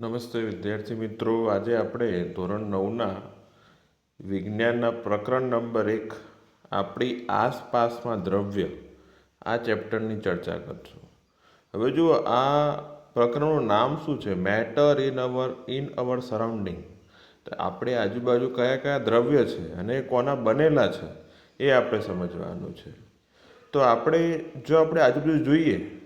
નમસ્તે વિદ્યાર્થી મિત્રો. આજે આપણે ધોરણ નવના વિજ્ઞાનના પ્રકરણ નંબર એક, આપણી આસપાસમાં દ્રવ્ય, આ ચેપ્ટરની ચર્ચા કરશું. હવે જુઓ, આ પ્રકરણનું નામ શું છે? Matter in our in our surrounding. તો આપણે આજુબાજુ કયા કયા દ્રવ્ય છે અને કોના બનેલા છે એ આપણે સમજવાનું છે. તો આપણે, જો આપણે આજુબાજુ જોઈએ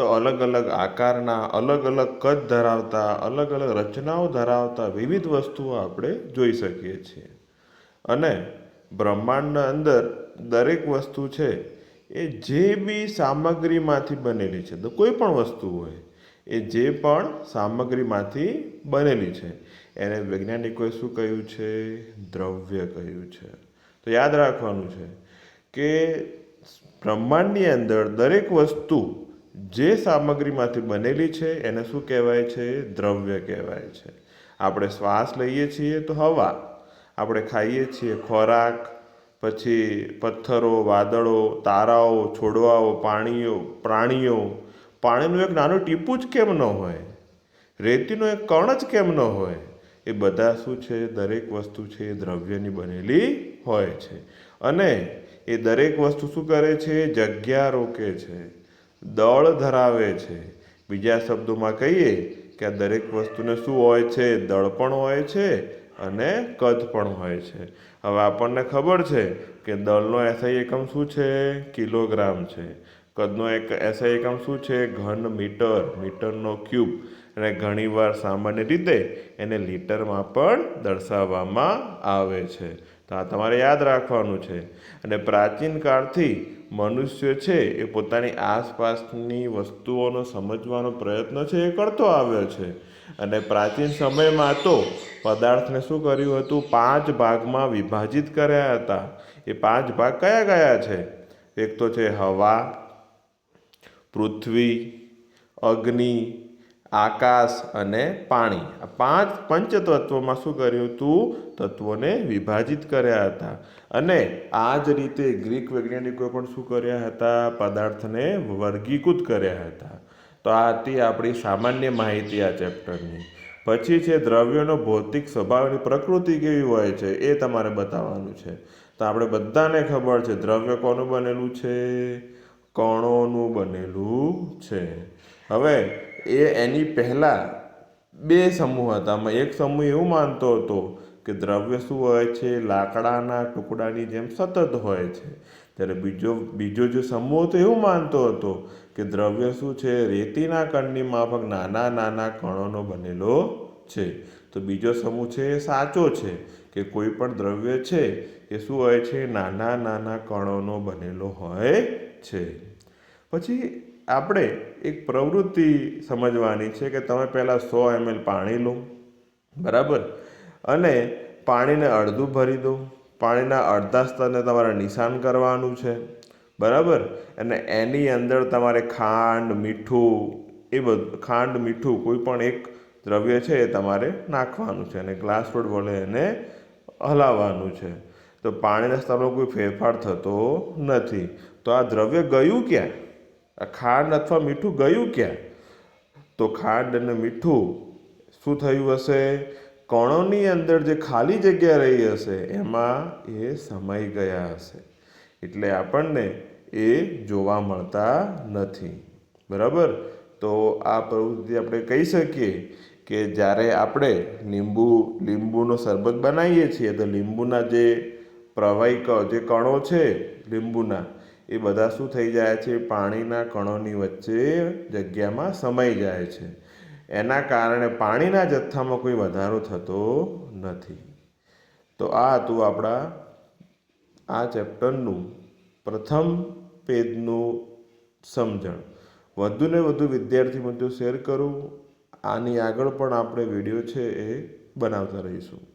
તો અલગ અલગ આકારના, અલગ અલગ કદ ધરાવતા, અલગ અલગ રચનાઓ ધરાવતા વિવિધ વસ્તુઓ આપણે જોઈ શકીએ છીએ. અને બ્રહ્માંડના અંદર દરેક વસ્તુ છે એ જે બી સામગ્રીમાંથી બનેલી છે, તો કોઈ પણ વસ્તુ હોય, એ જે પણ સામગ્રીમાંથી બનેલી છે. એને વૈજ્ઞાનિકોએ શું કહ્યું છે? દ્રવ્ય કહ્યું છે. તો યાદ રાખવાનું છે કે બ્રહ્માંડની અંદર દરેક વસ્તુ જે સામગ્રીમાંથી બનેલી છે એને શું કહેવાય છે? દ્રવ્ય કહેવાય છે. આપણે શ્વાસ લઈએ છીએ તો હવા. આપણે ખાઈએ છીએ ખોરાક, પછી પથ્થરો, વાદળો, તારાઓ, છોડવાઓ, પાણીઓ, પ્રાણીઓ. પાણીનું એક નાનું ટીપું જ કેમ ન હોય? રેતીનો એક કણ જ કેમ ન હોય? એ બધા શું છે? દરેક વસ્તુ છે એ દ્રવ્યની બનેલી હોય છે. અને એ દરેક વસ્તુ શું કરે છે? જગ્યા રોકે છે. દળ ધરાવે છે. બીજા શબ્દોમાં કહીએ કે આ દરેક વસ્તુને શું હોય છે? દળ પણ હોય છે અને કદ પણ હોય છે. હવે આપણને ખબર છે કે દળનો એસઆઈ એકમ શું છે? કિલોગ્રામ છે. કદનો એક એસઆઈ એકમ શું છે? ઘન મીટર, મીટરનો ક્યુબ. અને ઘણીવાર સામાન્ય રીતે એને લીટરમાં પણ દર્શાવવામાં આવે છે. તો આ તમારે યાદ રાખવાનું છે. અને પ્રાચીન કાળથી મનુષ્ય છે એ પોતાની આસપાસની વસ્તુઓનો સમજવાનો પ્રયત્ન છે એ કરતો આવ્યો છે. અને પ્રાચીન સમયમાં તો પદાર્થને શું કર્યું હતું? પાંચ ભાગમાં વિભાજિત કર્યા હતા. એ પાંચ ભાગ કયા કયા છે? એક તો છે હવા, પૃથ્વી, અગ્નિ આકાશ અને પાણી. આ પાંચ પંચતત્વમાં શું કર્યું હતું? તત્વોને વિભાજિત કર્યા હતા. અને આ જ રીતે ગ્રીક વૈજ્ઞાનિકોએ પણ શું કર્યા હતા? પદાર્થને વર્ગીકૃત કર્યા હતા. તો આ હતી આપણી સામાન્ય માહિતી આ ચેપ્ટરની. પછી છે, દ્રવ્યોનો ભૌતિક સ્વભાવની પ્રકૃતિ કેવી હોય છે એ તમારે બતાવવાનું છે. તો આપણે બધાને ખબર છે, દ્રવ્ય કોનું બનેલું છે? કણોનું બનેલું છે. હવે એ એની પહેલાં બે સમૂહ હતા. એક સમૂહ એવું માનતો હતો કે દ્રવ્ય શું હોય છે, લાકડાના ટુકડાની જેમ સતત હોય છે. ત્યારે બીજો બીજો જે સમૂહ હતો એવું માનતો હતો કે દ્રવ્ય શું છે, રેતીના કણની માફક નાના નાના કણોનો બનેલો છે. તો બીજો સમૂહ છે એ સાચો છે કે કોઈ પણ દ્રવ્ય છે એ શું હોય છે, નાના નાના કણોનો બનેલો હોય છે. પછી આપણે એક પ્રવૃત્તિ સમજવાની છે કે તમે પહેલાં સો એમએલ પાણી લો, બરાબર? અને પાણીને અડધું ભરી દો. પાણીના અડધા સ્તરને તમારે નિશાન કરવાનું છે, બરાબર? અને એની અંદર તમારે ખાંડ, મીઠું, એ બધું, ખાંડ, મીઠું કોઈ પણ એક દ્રવ્ય છે એ તમારે નાખવાનું છે અને ગ્લાસ રોડ વડે એને હલાવવાનું છે. તો પાણીના સ્તરનો કોઈ ફેરફાર થતો નથી. તો આ દ્રવ્ય ગયું ક્યાં? આ ખાંડ અથવા મીઠું ગયું ક્યાં? તો ખાંડ અને મીઠું શું થયું હશે? કણોની અંદર જે ખાલી જગ્યા રહી હશે, એમાં એ સમાઈ ગયા હશે. એટલે આપણને એ જોવા મળતા નથી. બરાબર? તો આ પ્રવૃત્તિ આપણે કહી શકીએ કે જ્યારે આપણે લીંબુ, લીંબુનો શરબત બનાવીએ છીએ, તો લીંબુના જે પ્રવાહી જે કણો છે લીંબુના એ બધા શું થઈ જાય છે? પાણીના કણોની વચ્ચે જગ્યામાં સમાઈ જાય છે. એના કારણે પાણીના જથ્થામાં કોઈ વધારો થતો નથી. તો આ હતું આપણા, આ ચેપ્ટરનું પ્રથમ પેજનું સમજણ. વધુને વધુ વિદ્યાર્થી મિત્રો શેર કરું. આની આગળ પણ આપણે વીડિયો છે એ બનાવતા રહીશું.